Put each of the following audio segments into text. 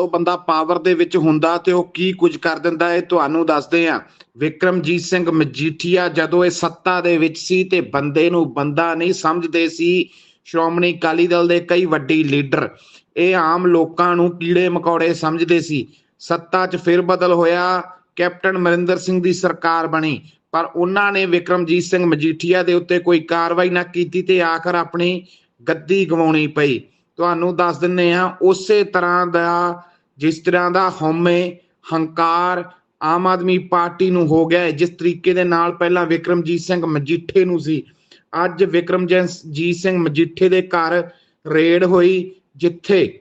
ਜਦੋਂ ਬੰਦਾ ਪਾਵਰ ਦੇ ਵਿੱਚ ਹੁੰਦਾ ਤੇ ਉਹ ਕੀ ਕੁਝ ਕਰ ਦਿੰਦਾ ਹੈ ਤੁਹਾਨੂੰ ਦੱਸਦੇ ਆ ਵਿਕਰਮਜੀਤ ਸਿੰਘ ਮਜੀਠੀਆ ਜਦੋਂ ਇਹ ਸੱਤਾ ਦੇ ਵਿੱਚ ਸੀ ਤੇ ਬੰਦੇ ਨੂੰ ਬੰਦਾ ਨਹੀਂ ਸਮਝਦੇ ਸੀ, ਸ਼੍ਰੋਮਣੀ ਅਕਾਲੀ ਦਲ ਦੇ ਕਈ ਵੱਡੀ ਲੀਡਰ ਇਹ ਆਮ ਲੋਕਾਂ ਨੂੰ ਕੀੜੇ ਮਕੌੜੇ ਸਮਝਦੇ ਸੀ। ਸੱਤਾ 'ਚ ਫਿਰ ਬਦਲ ਹੋਇਆ, ਕੈਪਟਨ ਅਮਰਿੰਦਰ ਸਿੰਘ ਦੀ ਸਰਕਾਰ ਬਣੀ, ਪਰ ਉਹਨਾਂ ਨੇ ਵਿਕਰਮਜੀਤ ਸਿੰਘ ਮਜੀਠੀਆ ਦੇ ਉੱਤੇ ਕੋਈ ਕਾਰਵਾਈ ਨਾ ਕੀਤੀ ਤੇ ਆਖਰ ਆਪਣੀ ਗੱਦੀ ਗਵਾਉਣੀ ਪਈ। ਤੁਹਾਨੂੰ ਦੱਸ ਦਿੰਨੇ ਆ ਉਸੇ ਤਰ੍ਹਾਂ ਦਾ ਜਿਸ ਤਰ੍ਹਾਂ ਦਾ ਹਉਮੈ, ਹੰਕਾਰ ਆਮ ਆਦਮੀ ਪਾਰਟੀ ਨੂੰ ਹੋ ਗਿਆ ਜਿਸ ਤਰੀਕੇ ਦੇ ਨਾਲ ਪਹਿਲਾਂ ਵਿਕਰਮਜੀਤ ਸਿੰਘ ਮਜੀਠੇ ਨੂੰ ਸੀ, ਅੱਜ ਵਿਕਰਮਜੀਤ ਸਿੰਘ ਮਜੀਠੇ ਦੇ ਘਰ ਰੇਡ ਹੋਈ, ਜਿੱਥੇ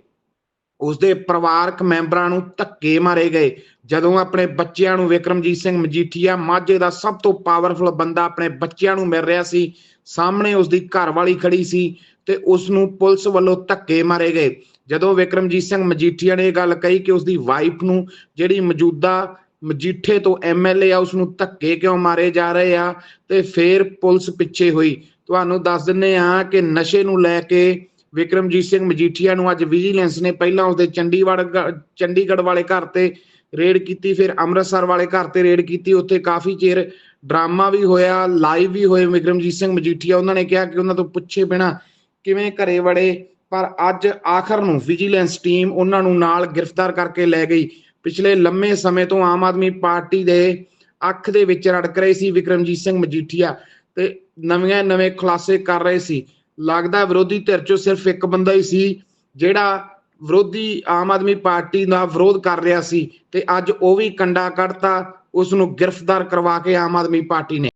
ਉਸਦੇ ਪਰਿਵਾਰਕ ਮੈਂਬਰਾਂ ਨੂੰ ਧੱਕੇ ਮਾਰੇ ਗਏ। ਜਦੋਂ ਆਪਣੇ ਬੱਚਿਆਂ ਨੂੰ ਵਿਕਰਮਜੀਤ ਸਿੰਘ ਮਜੀਠੀਆ ਮਾਝੇ ਦਾ ਸਭ ਤੋਂ ਪਾਵਰਫੁਲ ਬੰਦਾ ਆਪਣੇ ਬੱਚਿਆਂ ਨੂੰ ਮਿਲ ਰਿਹਾ ਸੀ, ਸਾਹਮਣੇ ਉਸਦੀ ਘਰਵਾਲੀ ਖੜੀ ਸੀ ਤੇ ਉਸ ਨੂੰ ਪੁਲਿਸ ਵੱਲੋਂ ਧੱਕੇ ਮਾਰੇ ਗਏ। ਜਦੋਂ ਵਿਕਰਮਜੀਤ ਸਿੰਘ ਮਜੀਠੀਆ ਨੇ ਇਹ ਗੱਲ ਕਹੀ ਕਿ ਉਸਦੀ ਵਾਈਫ ਨੂੰ ਜਿਹੜੀ ਮੌਜੂਦਾ ਮਜੀਠੇ ਤੋਂ ਐਮਐਲਏ ਆ ਉਸ ਨੂੰ ਧੱਕੇ ਕਿਉਂ ਮਾਰੇ ਜਾ ਰਹੇ ਆ, ਤੇ ਫੇਰ ਪੁਲਿਸ ਪਿੱਛੇ ਹੋਈ। ਤੁਹਾਨੂੰ ਦੱਸ ਦਿੰਨੇ ਆ ਕਿ ਨਸ਼ੇ ਨੂੰ ਲੈ ਕੇ ਵਿਕਰਮਜੀਤ ਸਿੰਘ ਮਜੀਠੀਆ ਨੂੰ ਅੱਜ ਵਿਜੀਲੈਂਸ ਨੇ ਪਹਿਲਾਂ ਉਸਦੇ ਚੰਡੀਗੜ੍ਹ ਚੰਡੀਗੜ੍ਹ ਵਾਲੇ ਘਰ ਤੇ ਰੇਡ ਕੀਤੀ, ਫਿਰ ਅੰਮ੍ਰਿਤਸਰ ਵਾਲੇ ਘਰ ਤੇ ਰੇਡ ਕੀਤੀ। ਉੱਥੇ ਕਾਫੀ ਚਿਰ ਡਰਾਮਾ ਵੀ ਹੋਇਆ ਲਾਈਵ ਵੀ ਹੋਏ ਵਿਕਰਮਜੀਤ ਸਿੰਘ ਮਜੀਠੀਆ। ਉਹਨਾਂ ਨੇ ਕਿਹਾ ਕਿ ਉਹਨਾਂ ਤੋਂ ਪੁੱਛੇ ਬਿਨਾ ਕਿਵੇਂ ਘਰੇ ਵੜੇ, ਪਰ ਅੱਜ ਆਖਰ ਨੂੰ ਵਿਜੀਲੈਂਸ ਟੀਮ ਉਹਨਾਂ ਨੂੰ ਨਾਲ ਗ੍ਰਿਫਤਾਰ ਕਰਕੇ ਲੈ ਗਈ। ਪਿਛਲੇ ਲੰਮੇ ਸਮੇਂ ਤੋਂ ਆਮ ਆਦਮੀ ਪਾਰਟੀ ਦੇ ਅੱਖ ਦੇ ਵਿੱਚ ਰੜਕ ਰਹੇ ਸੀ ਵਿਕਰਮਜੀਤ ਸਿੰਘ ਮਜੀਠੀਆ ਤੇ ਨਵੀਆਂ ਨਵੇਂ ਖੁਲਾਸੇ ਕਰ ਰਹੇ ਸੀ। ਲੱਗਦਾ ਵਿਰੋਧੀ ਧਿਰ ਚੋਂ ਸਿਰਫ ਇੱਕ ਬੰਦਾ ਹੀ ਸੀ, ਜਿਹੜਾ ਵਿਰੋਧੀ ਆਮ ਆਦਮੀ ਪਾਰਟੀ ਦਾ ਵਿਰੋਧ ਕਰ ਰਿਹਾ ਸੀ ਤੇ ਅੱਜ ਉਹ ਵੀ ਕੰਡਾ ਕੱਢਤਾ ਉਸ ਨੂੰ ਗ੍ਰਿਫਤਾਰ ਕਰਵਾ ਕੇ ਆਮ ਆਦਮੀ ਪਾਰਟੀ ਨੇ।